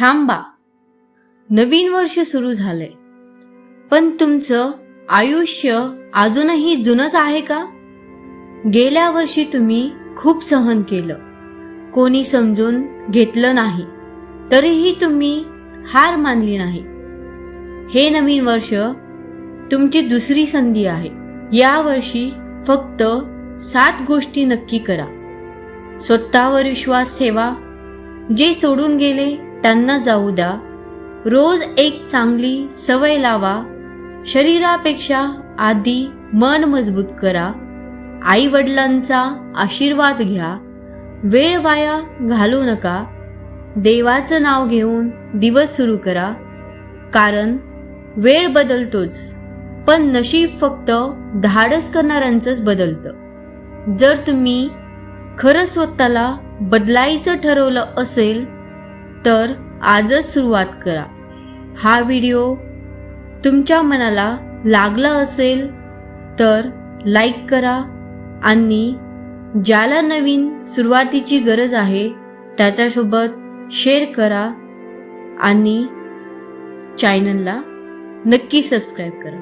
थांबा. नवीन वर्ष सुरू झालंय. पण तुमचं आयुष्य अजूनही जुनच आहे का? गेल्या वर्षी तुम्ही खूप सहन केलं. कोणी समजून घेतलं नाही. तरीही तुम्ही हार मानली नाही. हे नवीन वर्ष तुमची दुसरी संधी आहे. या वर्षी फक्त सात गोष्टी नक्की करा. स्वतःवर विश्वास ठेवा. जे सोडून गेले त्यांना जाऊ द्या. रोज एक चांगली सवय लावा. शरीरापेक्षा आधी मन मजबूत करा. आई वडिलांचा आशीर्वाद घ्या. वेळ वाया घालू नका. देवाचं नाव घेऊन दिवस सुरू करा. कारण वेळ बदलतोच. पण नशीब फक्त धाडस करणाऱ्यांचंच बदलतं. जर तुम्ही खरं स्वतःला बदलायचं ठरवलं असेल तर आजच सुरुवात करा. हा व्हिडिओ तुमच्या मनाला लागला असेल तर लाईक करा आणि ज्याला नवीन सुरुवातीची गरज आहे त्याच्यासोबत शेअर करा आणि चॅनलला नक्की सबस्क्राईब करा.